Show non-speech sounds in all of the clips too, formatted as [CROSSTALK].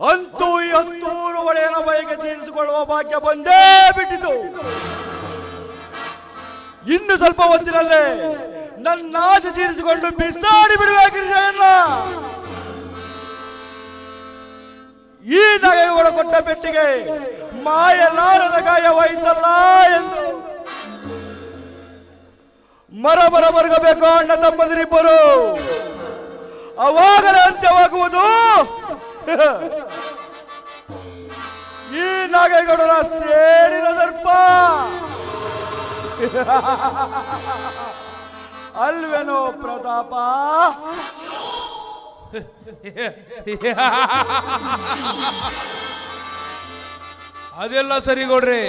ಅಂತೂ ಈ ಹತ್ತೂರು ಒಡೆಯನ ಬಯಕೆ ತೀರಿಸಿಕೊಳ್ಳುವ ಭಾಗ್ಯ ಬಂದೇ ಬಿಟ್ಟಿತು. ಇನ್ನು ಸ್ವಲ್ಪ ಹೊತ್ತಿನಲ್ಲೇ ನನ್ನ ಆಸೆ ತೀರಿಸಿಕೊಂಡು ಬಿಸಾಡಿ ಬಿಡಬೇಕಿಲ್ಲ ಈ ನಗೆಗಳು ಕೊಟ್ಟ ಪೆಟ್ಟಿಗೆ ಮಾಯಲಾರದ ಗಾಯವಾಯಿತಲ್ಲ ಎಂದು. ಮರ ಮರ ಮರಗಬೇಕು, ಅಣ್ಣ ತಮ್ಮಂದಿರಿಬ್ಬರು. ಅವಾಗಲೇ ಅಂತ್ಯವಾಗುವುದು. ಈ ನಾಗೇಗೌಡರ ಸೇರಿನ ದರ್ಪ. ಅಲ್ವೇನೋ ಪ್ರತಾಪ? ಅದೆಲ್ಲ ಸರಿ ಕೊಡ್ರಿ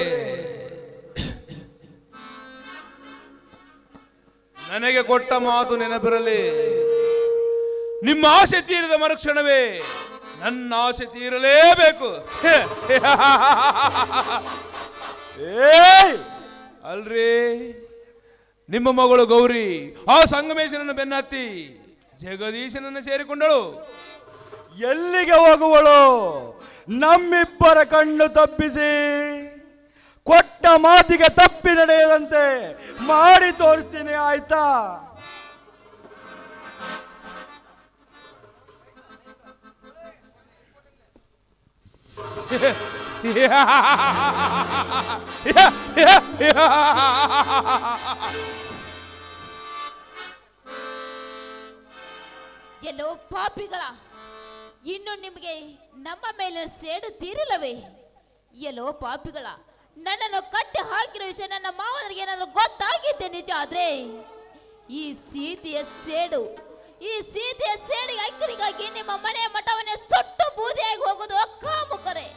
ನನಗೆ ಕೊಟ್ಟ ಮಾತು ನೆನಪಿರಲಿ. ನಿಮ್ಮ ಆಸೆ ತೀರಿದ ಮರುಕ್ಷಣವೇ ನನ್ನ ಆಸೆ ತೀರಲೇಬೇಕು. ಏಯ್! ಅಲ್ರಿ? ನಿಮ್ಮ ಮಗಳು ಗೌರಿ, ಆ ಸಂಗಮೇಶನನ್ನು ಬೆನ್ನತ್ತಿ ಜಗದೀಶನನ್ನು ಸೇರಿಕೊಂಡಳು. ಎಲ್ಲಿಗೆ ಹೋಗುವಳು? ನಮ್ಮಿಬ್ಬರ ಕಣ್ಣು ತಪ್ಪಿಸಿ. ಕೊಟ್ಟ ಮಾತಿಗೆ ತಪ್ಪಿ ನಡೆಯದಂತೆ ಮಾಡಿ ತೋರಿಸ್ತೀನಿ, ಆಯ್ತಾ? ಎಲ್ಲೋ ಪಾಪಿಗಳ, ಇನ್ನು ನಿಮಗೆ ನಮ್ಮ ಮೇಲೆ ಸೇಡು ತೀರಿಲ್ಲವೇ ಎಲ್ಲೋ ಪಾಪಿಗಳ ನನ್ನನ್ನು ಕಟ್ಟಿ ಹಾಕಿರೋ ವಿಷಯ ನನ್ನ ಮಾವನಿಗೆ ಏನಾದರೂ ಗೊತ್ತಾಗಿದ್ದೆ ನಿಜ ಆದ್ರೆ, ಈ ಸೀತೆಯ ಸೇಡು, ಈ ಸೀತೆಯ ಸೇಡಿಗೆ ಅಕ್ಕರಿಗಾಗಿ ನಿಮ್ಮ ಮನೆಯ ಮಠವನ್ನೇ ಸುಟ್ಟು ಬೂದಿಯಾಗಿ ಹೋಗೋದು ಅಕ್ಕಾಮುಖರೇ.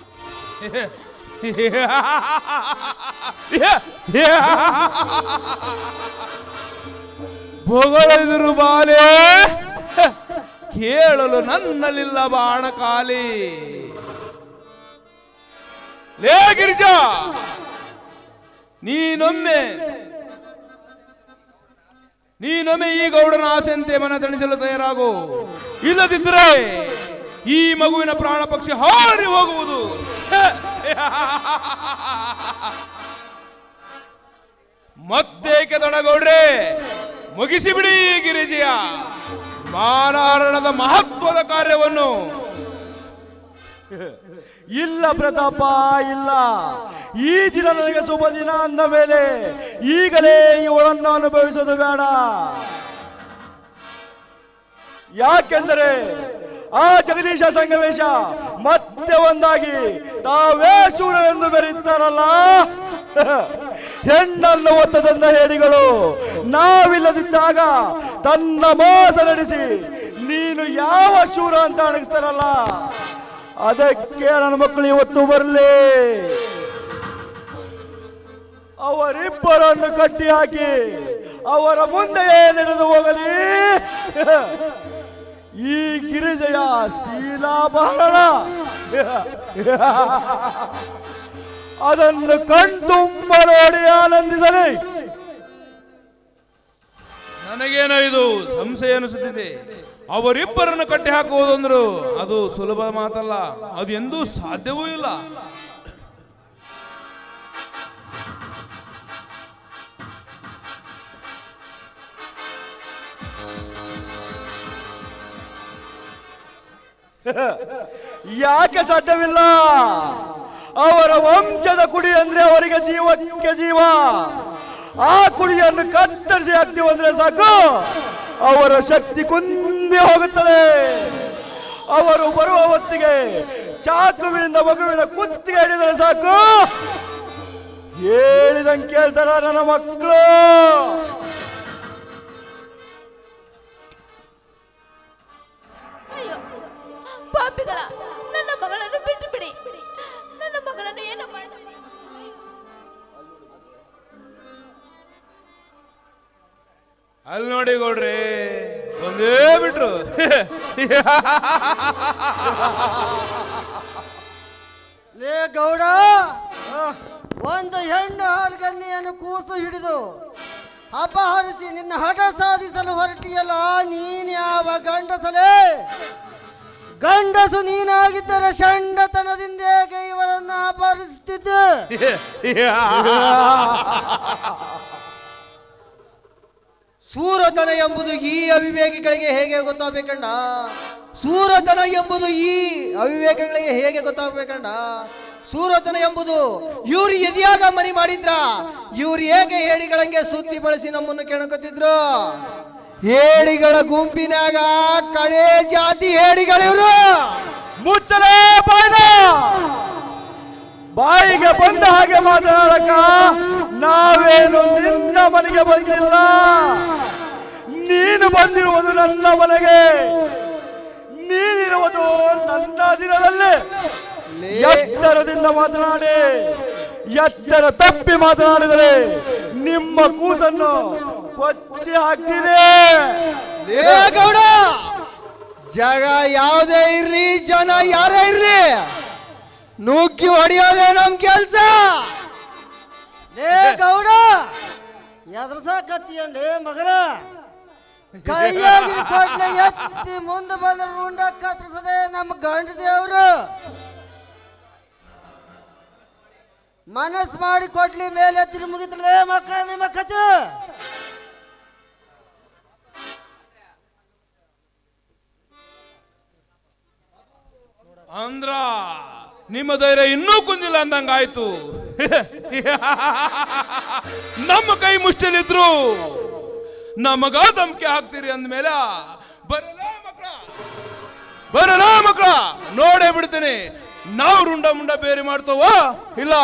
ಬೊಗಳಿದರು ಬಾಲೆ, ಕೇಳಲು ನನ್ನಲ್ಲಿಲ್ಲ ಬಾಣ ಖಾಲಿ ಲೇ ಗಿರಿಜಾ! ನೀನೊಮ್ಮೆ ನೀನೊಮ್ಮೆ ಈ ಗೌಡನ ಆಸೆಯಂತೆ ಮನ ತಣಿಸಲು ತಯಾರಾಗು. ಇಲ್ಲದಿದ್ದರೆ ಈ ಮಗುವಿನ ಪ್ರಾಣ ಪಕ್ಷಿ ಹಾರಿ ಹೋಗುವುದು. ಮತ್ತೇಕೆ ದೊಡಗೌಡ್ರೆ ಮುಗಿಸಿ ಬಿಡಿ ಈ ಗಿರಿಜೆಯ. ಮಾನಹರಣದ ಮಹತ್ವದ ಕಾರ್ಯವನ್ನು. ಇಲ್ಲ ಪ್ರತಾಪ, ಇಲ್ಲ. ಈ ದಿನ ನನಗೆ ಶುಭ ದಿನ ಅಂದ ಮೇಲೆ ಈಗಲೇ ಇವಳನ್ನು ಅನುಭವಿಸೋದು ಬೇಡ. ಯಾಕೆಂದರೆ ಆ ಜಗದೀಶ ಸಂಗಮೇಶ ಮತ್ತೆ ಒಂದಾಗಿ ತಾವೇ ಎಂದು ಬೆರೆಯುತ್ತಾರಲ್ಲ. ಹೆಣ್ಣನ್ನು ಒತ್ತದಂದ ಹೇಳಿಗಳು ನಾವಿಲ್ಲದಿದ್ದಾಗ ತನ್ನ ಮೋಸ ನಡೆಸಿ ನೀನು ಯಾವ ಶೂರ ಅಂತ ಅಣಗಿಸ್ತಾರಲ್ಲ ಅದಕ್ಕೆ ನನ್ನ ಮಕ್ಕಳು ಇವತ್ತು ಬರಲಿ. ಅವರಿಬ್ಬರನ್ನು ಕಟ್ಟಿ ಹಾಕಿ ಅವರ ಮುಂದೆಯೇ ನಡೆದು ಹೋಗಲಿ. ಈ ಗಿರಿಜಯ ಶೀಲಾಭರಣ. ಅದನ್ನು ಕಣ್ತುಂಬ ನೋಡಿ ಆನಂದಿಸಲಿ. ನನಗೇನೋ ಇದು ಸಂಶಯ ಅನಿಸುತ್ತಿದೆ. ಅವರಿಬ್ಬರನ್ನು ಕಟ್ಟಿ ಹಾಕುವುದಂದ್ರು ಅದು ಸುಲಭ ಮಾತಲ್ಲ, ಅದು ಎಂದೂ ಸಾಧ್ಯವೂ ಇಲ್ಲ. [LAUGHS] ಯಾಕೆ ಸಾಧ್ಯವಿಲ್ಲ? ಅವರ ವಂಶದ ಕುಡಿ ಅಂದ್ರೆ ಅವರಿಗೆ ಜೀವಕ್ಕೆ ಜೀವ. ಆ ಕುಡಿಯನ್ನು ಕತ್ತರಿಸಿ ಹಾಕ್ತೀವಿ ಅಂದ್ರೆ ಸಾಕು. ಅವರ ಶಕ್ತಿ ಕುಂದಿ ಹೋಗುತ್ತದೆ. ಅವರು ಬರುವ ಹೊತ್ತಿಗೆ ಚಾಕುವಿನಿಂದ ಮಗುವಿನ ಕುತ್ತಿಗೆ ಹಿಡಿದರೆ ಸಾಕು. ಹೇಳಿದಂಗೆ ಕೇಳ್ತಾರ ನನ್ನ ಮಕ್ಕಳು. ಅಯ್ಯೋ ಪಾಪಿಗಳ ನನ್ನ ಮಗಳನ್ನು ಬಿಟ್ಟು ಬಿಡಿ ನನ್ನ ಮಗಳನ್ನು ಏನು ಮಾಡಿ ಅಲ್ಲಿ ನೋಡಿ ಗೌಡ್ರಿ. ಒಂದೇ ಬಿಟ್ರು. ಲೇ ಗೌಡ ಒಂದು ಹೆಣ್ಣು ಹಾಲ್ಗನ್ನಿಯನ್ನು ಕೂಸು ಹಿಡಿದು ಅಪಹರಿಸಿ ನಿನ್ನ ಹಠ ಸಾಧಿಸಲು ಹೊರಟಿಯಲ್ಲ ನೀನ್ ಯಾವ ಗಂಡಸಲೇ? ಗಂಡಸು ನೀನಾಗಿದ್ದರೆ ಷಂಡತನದಿಂದ ಇವರನ್ನ ಅಪಹರಿಸುತ್ತಿದ್ದೆ? [LAUGHS] ಸೂರತನ ಎಂಬುದು ಈ ಅವಿವೇಕಿಗಳಿಗೆ ಹೇಗೆ ಗೊತ್ತಾಗಬೇಕಣ್ಣ? ಸೂರತನ ಎಂಬುದು ಈ ಅವಿವೇಕಗಳಿಗೆ ಹೇಗೆ ಗೊತ್ತಾಗಬೇಕಣ್ಣ? ಸೂರತನ ಎಂಬುದು ಇವ್ರು ಎದಿಯಾಗ ಮರಿ ಮಾಡಿದ್ರ? ಇವ್ರು ಹೇಗೆ ಹೇಡಿಗಳಂಗೆ ಸುತ್ತಿ ಬಳಸಿ ನಮ್ಮನ್ನು ಕೆಣಕುತ್ತಿದ್ರು? ಹೇಡಿಗಳ ಗುಂಪಿನಾಗ ಕಡೆ ಜಾತಿ ಹೇಡಿಗಳಿವ್ರು ಮುಚ್ಚಲೇ ಬಾಯ್ನ! ಬಾಯಿಗೆ ಬಂದ ಹಾಗೆ ಮಾತನಾಡಕ ನಾವೇನು ನಿನ್ನ ಮನೆಗೆ ಬಂದಿಲ್ಲ. ನೀನು ಬಂದಿರುವುದು ನನ್ನ ಮನೆಗೆ. ನೀನಿರುವುದು ನನ್ನ ದಿನದಲ್ಲಿ. ಎತ್ತರದಿಂದ ಮಾತನಾಡಿ ಎತ್ತರ ತಪ್ಪಿ ಮಾತನಾಡಿದರೆ ನಿಮ್ಮ ಕೂಸನ್ನು ಕೊಚ್ಚಿ ಹಾಕ್ತೀನಿ. ಗೌಡ, ಜಾಗ ಯಾವುದೇ ಇರ್ಲಿ, ಜನ ಯಾರೇ ಇರ್ಲಿ. ನುಗ್ಗಿ ಹೊಡಿಯೋದೇ ನಮ್ ಕೆಲ್ಸ. ಲೇ ಗೌಡ ಎದ್ರಸಾಕತ್ತೀಯಲ್ಲೇ ಮಗನ. ಕೈಯಾಗಿ ಕೊಟ್ಲೆ ಎತ್ತಿ ಮುಂದೆ ಬಂದ್ರೆ ರುಂಡ ಕತ್ತರಿಸದೆ ನಮ್ಮ ಗಂಡ ದೇವ್ರು. ಮನಸ್ಸು ಮಾಡಿ ಕೊಡ್ಲಿ ಮೇಲೆ ಎತ್ತಿ ಮುಗಿತಲೇ ಮಕ್ಕಳ ನಿಮ್ಮ ಕತೆ ನಿಮ್ಮ ಧೈರ್ಯ ಇನ್ನೂ ಕುಂದಿಲ್ಲ ಅಂದಂಗಾಯ್ತು. [LAUGHS] ನಮ್ಮ ಕೈ ಮುಷ್ಟಿಲಿದ್ರು ನಮಗ ಧಮಕಿ ಹಾಕ್ತೀರಿ ಅಂದ್ಮೇಲೆ ಬರಲೇ ಮಕ್ಕಳ ಬರಲೇ ಮಕ್ಕಳ ನೋಡೇ ಬಿಡ್ತೀನಿ. ನಾವು ರುಂಡ ಮುಂಡ ಬೇರೆ ಮಾಡ್ತವ? ಇಲ್ಲ.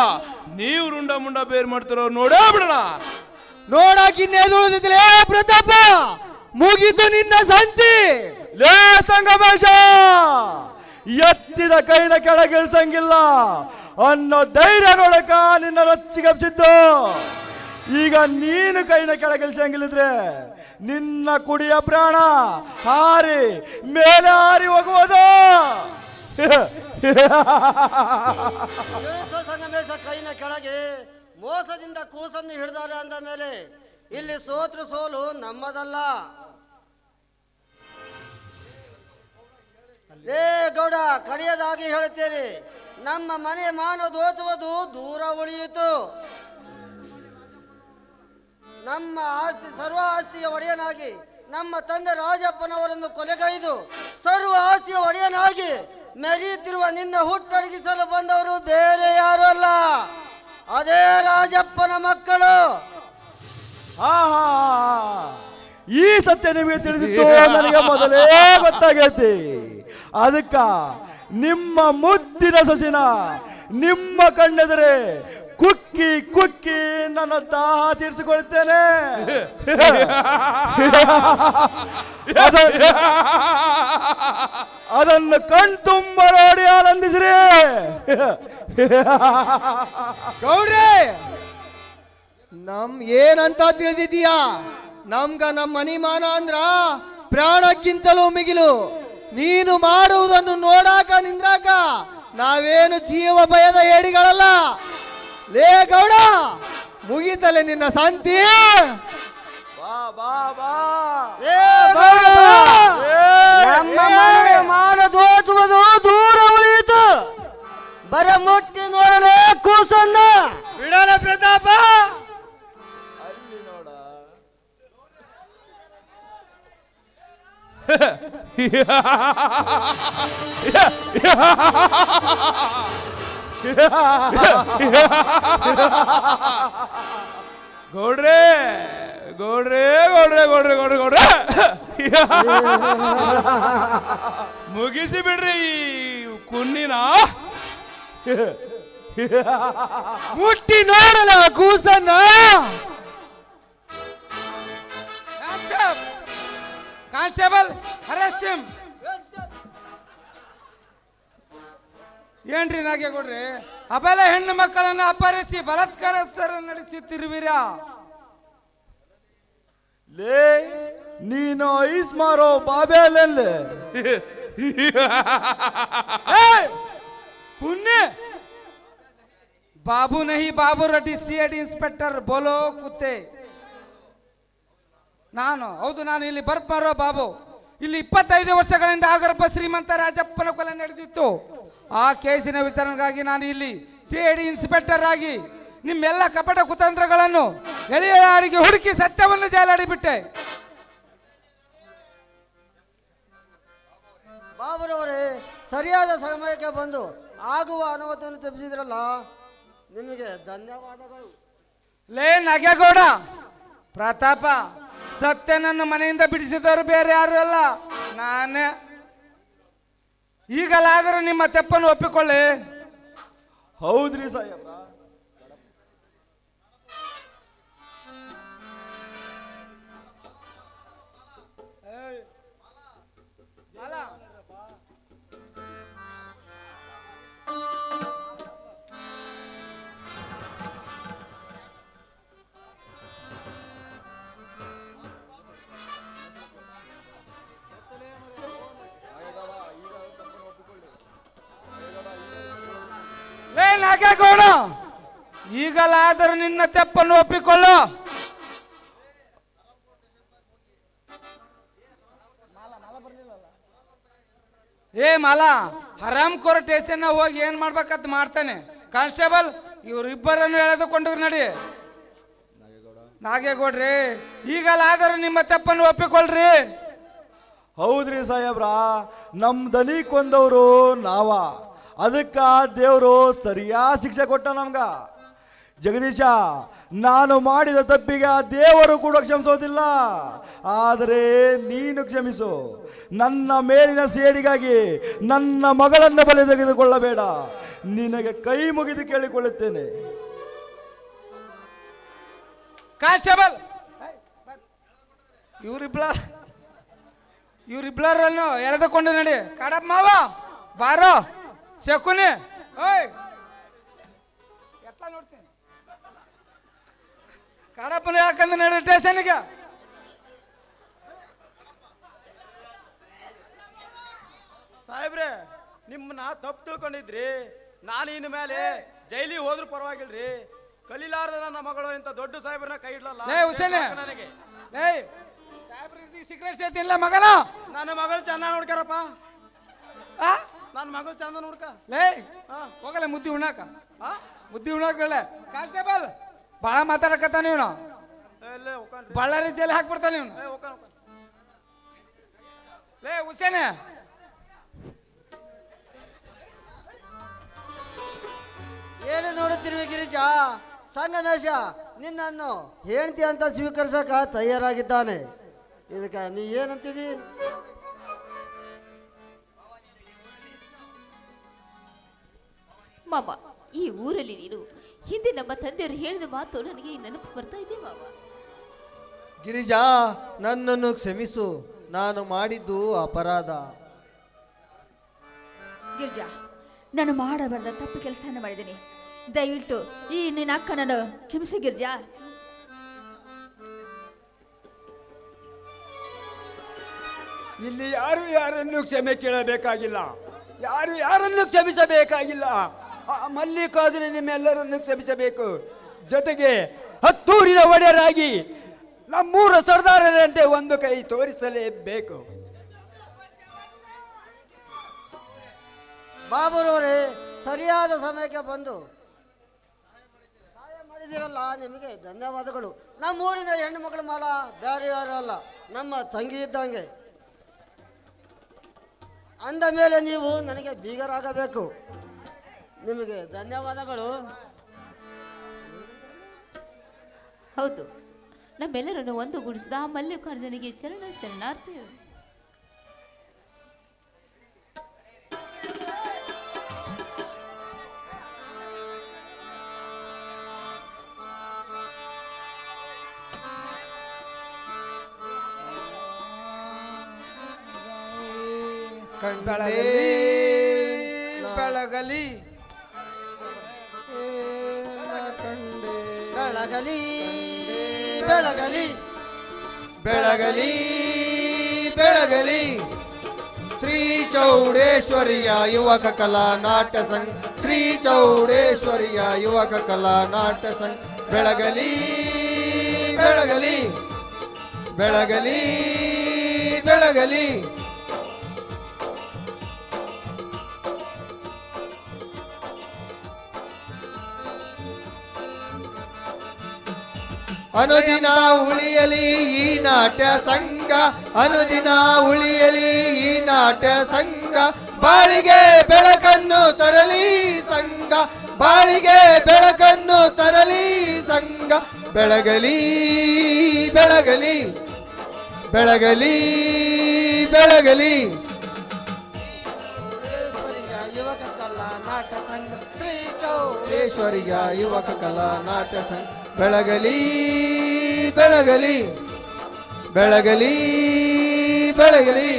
ನೀವು ರುಂಡ ಮುಂಡ ಬೇರೆ ಮಾಡ್ತಿರೋ ನೋಡೇ ಬಿಡೋಣ. ನೋಡಾಕಿ ಉಳಿದಿದ್ಲೇ ಪ್ರತಾಪ ಮುಗಿತು ನಿನ್ನ ಸಂತಿ. ಲೇ ಸಂಗಮೇಶ! ಎತ್ತಿದ ಕೈನ ಕೆಳಗಿಳಿಸಂಗಿಲ್ಲ ಅನ್ನೋ ಧೈರ್ಯ ನೋಡಕ ನಿನ್ನ ರೊಚ್ಚಿಗಪ್ಸಿದ್ದು ಈಗ ನೀನು ಕೈನ ಕೆಳಗಿಳಿಸಂಗಿಲ್ಲಿದ್ರೆ ನಿನ್ನ ಕುಡಿಯ ಪ್ರಾಣ ಹಾರಿ ಮೇಲೆ ಹಾರಿ ಹೋಗುವುದು ಕೈನ ಕೆಳಗೆ ಮೋಸದಿಂದ ಕೂಸನ್ನು ಹಿಡಿದಾರೆ ಅಂದ ಮೇಲೆ ಇಲ್ಲಿ ಸೋತ್ರ ಸೋಲು ನಮ್ಮದಲ್ಲ. ಲೇ ಗೌಡ ಕಡಿಯದಾಗಿ ಹೇಳುತ್ತೇನೆ. ನಮ್ಮ ಮನೆ ಮಾನ ದೋಚುವುದು ದೂರ ಉಳಿಯಿತು. ನಮ್ಮ ಆಸ್ತಿ ಸರ್ವ ಆಸ್ತಿಯ ಒಡೆಯನಾಗಿ ನಮ್ಮ ತಂದೆ ರಾಜಪ್ಪನವರನ್ನು ಕೊಲೆಗೈದು ಸರ್ವ ಆಸ್ತಿಯ ಒಡೆಯನಾಗಿ ಮೆರೆಯುತ್ತಿರುವ ನಿನ್ನ ಹುಟ್ಟಡಗಿಸಲು ಬಂದವರು ಬೇರೆ ಯಾರು ಅಲ್ಲ. ಅದೇ ರಾಜಪ್ಪನ ಮಕ್ಕಳು. ಆಹಾ ಈ ಸತ್ಯ ನಿಮಗೆ ತಿಳಿದಿತ್ತು [LAUGHS] ನನಗೆ ಮೊದಲೇ ಗೊತ್ತಾಗೈತಿ. ಅದಕ್ಕ ನಿಮ್ಮ ಮುದ್ದಿನ ಸೊಸಿನ, ನಿಮ್ಮ ಕಣ್ಣೆದರೆ ಕುಕ್ಕಿ ಕುಕ್ಕಿ ನನ್ನ ದಾಹ ತೀರಿಸಿಕೊಳ್ತೇನೆ ಅದನ್ನ- ಕಣ್ತುಂಬ ನೋಡಿ ಆನಂದಿಸ್ರಿ ಗೌಡ್ರೆ, ನಮ್ ಏನಂತ ತಿಳಿದಿದೀಯಾ ನಮ್ಗ ನಮ್ಮ ಮನಿಮಾನ ಅಂದ್ರ ಪ್ರಾಣಕ್ಕಿಂತಲೂ ಮಿಗಿಲು. ನೀನು ಮಾಡುವುದನ್ನು ನೋಡಾಕ ನಿಂದ್ರಾಕ ನಾವೇನು ಜೀವ ಭಯದ ಏಡಿಗಳಲ್ಲ. ಲೇ ಗೌಡ ಮುಗಿತಲೆ ನಿನ್ನ ಶಾಂತಿ. ಬಾ ಬಾ ಬಾ. ನಮ್ಮ ಮನೆಯ ಮಾನ ದೋಚುವುದು ದೂರ ಉಳಿಯಿತು. ಬರ ಮುಟ್ಟಿ ನೋಡಲೇ ಕೂಸನ್ನ. ಬಿಡಲ ಪ್ರತಾಪ. ಗೌಡ್ರೆ ಗೌಡ್ರೆ ಗೌಡ್ರೆ ಗೌಡ್ರೆ ಗೌಡ್ರೆ ಗೌಡ್ರೆ. ಮುಗಿಸಿ ಬಿಡ್ರಿ ಈ ಕುನ್ನಿನ. ಮುಟ್ಟಿ ನೋಡಲ ಕೂಸನ್ನ ಕಾನ್ಸ್ಟೇಬಲ್ ಅರೆಸ್ಟ್ ಹಿಮ್. ಏನ್ರಿ ನಾಗೆ ಕೊಡ್ರಿ? ಅಬಲ ಹೆಣ್ಣು ಮಕ್ಕಳನ್ನು ಅಪಹರಿಸಿ ಬಲತ್ಕಾರ ಸರ್ ನಡೆಸುತ್ತಿರುವಿರಾ ಲೇ ನೀನು ಐಸ್ ಮಾರೋ ಬಾಬೇಲಲ್ಲಿ. ಪುಣ್ಯ. ಬಾಬು ನಹಿ ಬಾಬು ರೆಡ್ಡಿ ಸಿ ಎಡ್ ಇನ್ಸ್ಪೆಕ್ಟರ್ ಬೋಲೋ ಕುತ್ತೆ. ನಾನು ಹೌದು ನಾನು ಇಲ್ಲಿ ಬರ್ಬಾರೋ ಬಾಬು. ಇಲ್ಲಿ ಇಪ್ಪತ್ತೈದು ವರ್ಷಗಳಿಂದ ಆಗರಪ್ಪ ಶ್ರೀಮಂತ ರಾಜಪ್ಪನ ಕೊಲೆ ನಡೆದಿತ್ತು. ಆ ಕೇಸಿನ ವಿಚಾರಣೆಗಾಗಿ ನಾನು ಇಲ್ಲಿ ಸಿ ಐ ಡಿ ಇನ್ಸ್ಪೆಕ್ಟರ್ ಆಗಿ ನಿಮ್ಮೆಲ್ಲ ಕಪಟ ಕುತಂತ್ರಗಳನ್ನು ಎಳೆಯಾಡಿಗೆ ಹುಡುಕಿ ಸತ್ಯವನ್ನು ಜಾಲಾಡಿಬಿಟ್ಟೆ ಬಾಬುರವರೇ ಸರಿಯಾದ ಸಮಯಕ್ಕೆ ಬಂದು ಆಗುವ ಅನಾಹುತವನ್ನು ತಪ್ಪಿಸಿದ್ರಲ್ಲ? ನಿಮಗೆ ಧನ್ಯವಾದಗಳು. ಲೇ ನಗೆಗೌಡ ಪ್ರತಾಪ ಸತ್ಯನನ್ನು ಮನೆಯಿಂದ ಬಿಡಿಸಿದವರು ಬೇರೆ ಯಾರು ಅಲ್ಲ. ನಾನೇ. ಈಗಲಾದರೂ ನಿಮ್ಮ ತೆಪ್ಪನ್ನು ಒಪ್ಪಿಕೊಳ್ಳಿ. ಹೌದ್ರಿ ಸಾಹೇಬ್ರ ಲೇ ಗೌಡ ಈಗಲಾದರೂ ನಿನ್ನ ತೆಪ್ಪನ್ನು ಒಪ್ಪಿಕೊಳ್ಳು. ಏ ಮಾಲ, ಹರಾಮ್ ಕೋರ್ ಸ್ಟೇಷನ್ ಹೋಗಿ ಏನ್ ಮಾಡ್ಬೇಕಂತ ಮಾಡ್ತಾನೆ. ಕಾನ್ಸ್ಟೇಬಲ್, ಇವರಿಬ್ಬರನ್ನು ಎಳೆದುಕೊಂಡು ನಡಿ. ನಾಗೇಗೌಡ್ರಿ, ಈಗಲಾದರೂ ನಿಮ್ಮ ತೆಪ್ಪನ್ನು ಒಪ್ಪಿಕೊಳ್ಳ್ರಿ ಹೌದ್ರಿ ಸಾಹೇಬ್ರ, ನಮ್ ದನಿ ಕೊಂದವರು ನಾವ. ಅದಕ್ಕ ದೇವರು ಸರಿಯಾದ ಶಿಕ್ಷೆ ಕೊಟ್ಟ ನಮ್ಗ. ಜಗದೀಶ, ನಾನು ಮಾಡಿದ ತಪ್ಪಿಗೆ ಆ ದೇವರು ಕೂಡ ಕ್ಷಮಿಸೋದಿಲ್ಲ. ಆದರೆ ನೀನು ಕ್ಷಮಿಸು. ನನ್ನ ಮೇಲಿನ ಸೇಡಿಗಾಗಿ ನನ್ನ ಮಗಳನ್ನು ಬಲೆ ತೆಗೆದುಕೊಳ್ಳಬೇಡ. ನಿನಗೆ ಕೈ ಮುಗಿದು ಕೇಳಿಕೊಳ್ಳುತ್ತೇನೆ. ಕಾನ್ಸ್ಟೇಬಲ್! ಇವರಿಬ್ಲ ಇವರಿಬ್ಲರನ್ನು ಎಳೆದುಕೊಂಡು ನಡಿ. ಕಾಡಪ್ಪ ಮಾವ, ಬಾರೋ. ಶಕುನಿ ಓಯ್. ಎತ್ತ ನೋಡ್ತೀನಿ. ಕಾಡಪ್ಪನ ಯಾಕಂದ್ರೆ ನಡಿ ಸ್ಟೇಷನ್ಗೆ ಸಾಹೇಬ್ರೆ ನಿಮ್ಮನ್ನ ತಪ್ಪು ತಿಳ್ಕೊಂಡಿದ್ರಿ. ನಾನು ಇನ್ನು ಮೇಲೆ ಜೈಲಿ ಹೋದ್ರೂ ಪರವಾಗಿಲ್ರಿ. ಕಲಿಲಾರ್ದ ನನ್ನ ಮಗಳು ಇಂಥ ದೊಡ್ಡ ಸಾಹೇಬ್ರನ್ನ ಕೈ ಇಡ್ಲಲ್ಲ. ನನಗೆ? ಸಾಹೇಬ್ರ ಸಿಗರೇಟ್ ಸೇತಿಲ್ಲ ಮಗನ? ನನ್ನ ಮಗಳು ಚೆನ್ನಾಗಿ ನೋಡ್ಕ್ಯಾರಪ್ಪ. ಆ? ನನ್ನ ಮಗಳು ಚಂದ ನೋಡ್ಕ. ಲೇ ಹಾ. ಹೋಗಲ್ಲ ಮುದ್ದಿ ಉಣ್ಣಾಕ. ಹಾ? ಮುದ್ದಿ ಉಣ್ಣಾಕ ಕಾನ್ಸ್ಟೇಬಲ್ ಭಾಳ ಮಾತಾಡಕತ್ತಾನ ಇವನು. ಬಳ್ಳಾರಿ ಜೈಲಿ ಹಾಕ್ಬಿಡ್ತಾನೆ ಇವನು. ಲೇ ಹುಸೇನೆ. ಏನು ನೋಡುತ್ತಿರುವೆ ಗಿರಿಜಾ ಸಂಗಮೇಶ ನಿನ್ನನ್ನು ಹೇಳ್ತಿ ಅಂತ ಸ್ವೀಕರಿಸಕ ತಯಾರಾಗಿದ್ದಾನೆ. ಇದಕ್ಕೆ ನೀ ಏನಂತಿದಿ? ಮಾವ ಈ ಊರಲ್ಲಿ ನೀನು ಹಿಂದೆ ನಮ್ಮ ತಂದೆಯವರು ಹೇಳಿದ ಮಾತು ನನಗೆ ನೆನಪು ಬರ್ತಾ ಇದೆ ಮಾವ. ಗಿರಿಜಾ ನನ್ನನ್ನು ಕ್ಷಮಿಸು. ನಾನು ಮಾಡಿದ್ದು ಅಪರಾಧ. ಗಿರಿಜಾ ನಾನು ಮಾಡಬಾರ್ದ ತಪ್ಪು ಕೆಲಸನ ಮಾಡಿದ್ದೀನಿ. ದಯವಿಟ್ಟು ಈ ನಿನ್ನ ಅಕ್ಕನನ್ನು ಕ್ಷಮಿಸು ಗಿರಿಜಾ. ಇಲ್ಲಿ ಯಾರು ಯಾರನ್ನು ಕ್ಷಮೆ ಕೇಳಬೇಕಾಗಿಲ್ಲ? ಯಾರು ಯಾರನ್ನು ಕ್ಷಮಿಸಬೇಕಾಗಿಲ್ಲ? ಮಲ್ಲಿಕಾರ್ಜುನ ನಿಮ್ಮೆಲ್ಲರನ್ನು ಕ್ಷಮಿಸಬೇಕು. ಜೊತೆಗೆ ಹತ್ತೂರಿನ ಒಡೆಯರಾಗಿ ನಮ್ಮೂರ ಸರ್ದಾರರಂತೆ ಒಂದು ಕೈ ತೋರಿಸಲೇಬೇಕು. ಬಾಬುರವರೇ, ಸರಿಯಾದ ಸಮಯಕ್ಕೆ ಬಂದು. ಮಾಡಿದಿರಲ್ಲ, ನಿಮಗೆ ಧನ್ಯವಾದಗಳು. ನಮ್ಮೂರಿನ ಹೆಣ್ಣು ಮಕ್ಕಳ ಮಾಲ ಬೇರೆ ಯಾರು ಅಲ್ಲ, ನಮ್ಮ ತಂಗಿ ಇದ್ದಂಗೆ. ಅಂದ ಮೇಲೆ ನೀವು ನನಗೆ ಬೀಗರಾಗಬೇಕು. ನಿಮಗೆ ಧನ್ಯವಾದಗಳು. ಹೌದು ನಮ್ಮೆಲ್ಲರನ್ನು ಒಂದುಗೂಡಿಸಿದ ಆ ಮಲ್ಲಿಕಾರ್ಜುನಿಗೆ ಶರಣ ಶರಣಾರ್ಥಿಗಳು ಬೆಳಗಲಿ. ಬೆಳಗಲಿ ಬೆಳಗಲಿ. ಬೆಳಗಲಿ ಬೆಳಗಲಿ. ಶ್ರೀ ಚೌಡೇಶ್ವರಿಯ ಯುವಕ ಕಲಾ ನಾಟ್ಯ ಸಂಘ, ಶ್ರೀ ಚೌಡೇಶ್ವರಿಯ ಯುವಕ ಕಲಾ ನಾಟ್ಯ ಸಂಘ. ಬೆಳಗಲಿ ಬೆಳಗಲಿ. ಬೆಳಗಲಿ ಬೆಳಗಲಿ. ಅನುದಿನ ಉಳಿಯಲಿ ಈ ನಾಟ್ಯ ಸಂಘ, ಅನುದಿನ ಉಳಿಯಲಿ ಈ ನಾಟ್ಯ ಸಂಘ. ಬಾಳಿಗೆ ಬೆಳಕನ್ನು ತರಲಿ ಸಂಘ, ಬಾಳಿಗೆ ಬೆಳಕನ್ನು ತರಲಿ ಸಂಘ. ಬೆಳಗಲಿ ಬೆಳಗಲಿ ಬೆಳಗಲಿ ಬೆಳಗಲಿ. ಯುವಕ ಕಲಾ ನಾಟ ಸಂಘ, ಶ್ರೀ ಚೌಡೇಶ್ವರಿಯ ಯುವಕ ಕಲಾ ನಾಟ್ಯ ಸಂಘ. ಬೆಳಗಲಿ ಬೆಳಗಲಿ ಬೆಳಗಲಿ ಬೆಳಗಲಿ.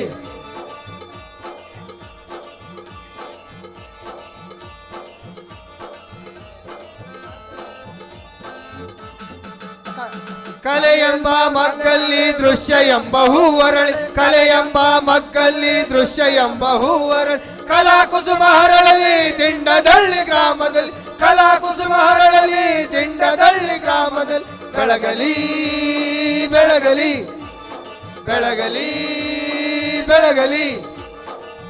ಕಲೆ ಎಂಬ ಮಕ್ಕಲ್ಲಿ ದೃಶ್ಯ ಎಂಬ ಹೂವರಳಿ ಕಲೆ ಎಂಬ ಮಕ್ಕಲ್ಲಿ ದೃಶ್ಯ ಎಂಬ ಹೂವರಳಿ. ಕಲಾ ಕುಸುಮ ಹರಳಲಿ, ದಿಂಡದಳ್ಳಿ ಗ್ರಾಮದಲ್ಲಿ ಕಲಾ ಕುಸುಮ ಹರಳಲಿ ದಿಂಡದಳ್ಳಿ ಗ್ರಾಮದಲ್ಲಿ. ಬೆಳಗಲಿ ಬೆಳಗಲಿ ಬೆಳಗಲಿ ಬೆಳಗಲಿ.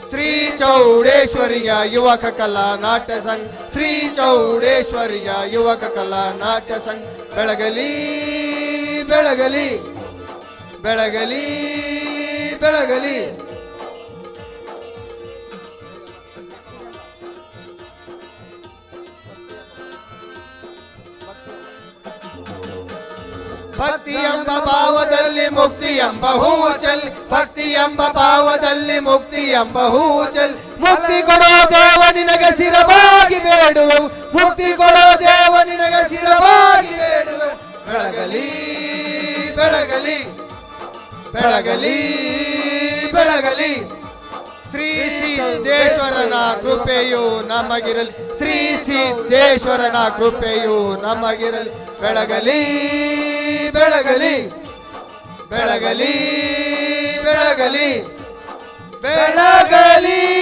ಶ್ರೀ ಚೌಡೇಶ್ವರಿಯ ಯುವಕ ಕಲಾ ನಾಟ್ಯ ಸಂಘ, ಶ್ರೀ ಚೌಡೇಶ್ವರಿಯ ಯುವಕ ಕಲಾ ನಾಟ್ಯ ಸಂಘ. ಬೆಳಗಲಿ ಬೆಳಗಲಿ ಬೆಳಗಲಿ ಬೆಳಗಲಿ. ಭಕ್ತಿ ಎಂಬ ಭಾವದಲ್ಲಿ ಮುಕ್ತಿ ಎಂಬ ಹೂಚಲ್ ಭಕ್ತಿ ಎಂಬ ಭಾವದಲ್ಲಿ ಮುಕ್ತಿ ಎಂಬ ಹೂಚಲ್ ಮುಕ್ತಿ ಕೊಡೋ ದೇವ ನಿನಗೆ ಸಿರವಾಗಿ ಬೇಡುವೆವು ಮುಕ್ತಿ ಕೊಡೋ ದೇವ ನಿನಗೆ ಸಿರವಾಗಿ ಬೇಡುವೆವು ಬೆಳಗಲಿ ಬೆಳಗಲಿ ಬೆಳಗಲಿ ಬೆಳಗಲಿ. ಶ್ರೀ ಸಿದ್ದೇಶ್ವರನ ಕೃಪೆಯು ನಮಗಿರಲಿ. ಸಿದ್ದೇಶ್ವರನ ಕೃಪೆಯು ನಮಗಿರಲಿ. ಬೆಳಗಲಿ ಬೆಳಗಲಿ ಬೆಳಗಲಿ ಬೆಳಗಲಿ ಬೆಳಗಲಿ.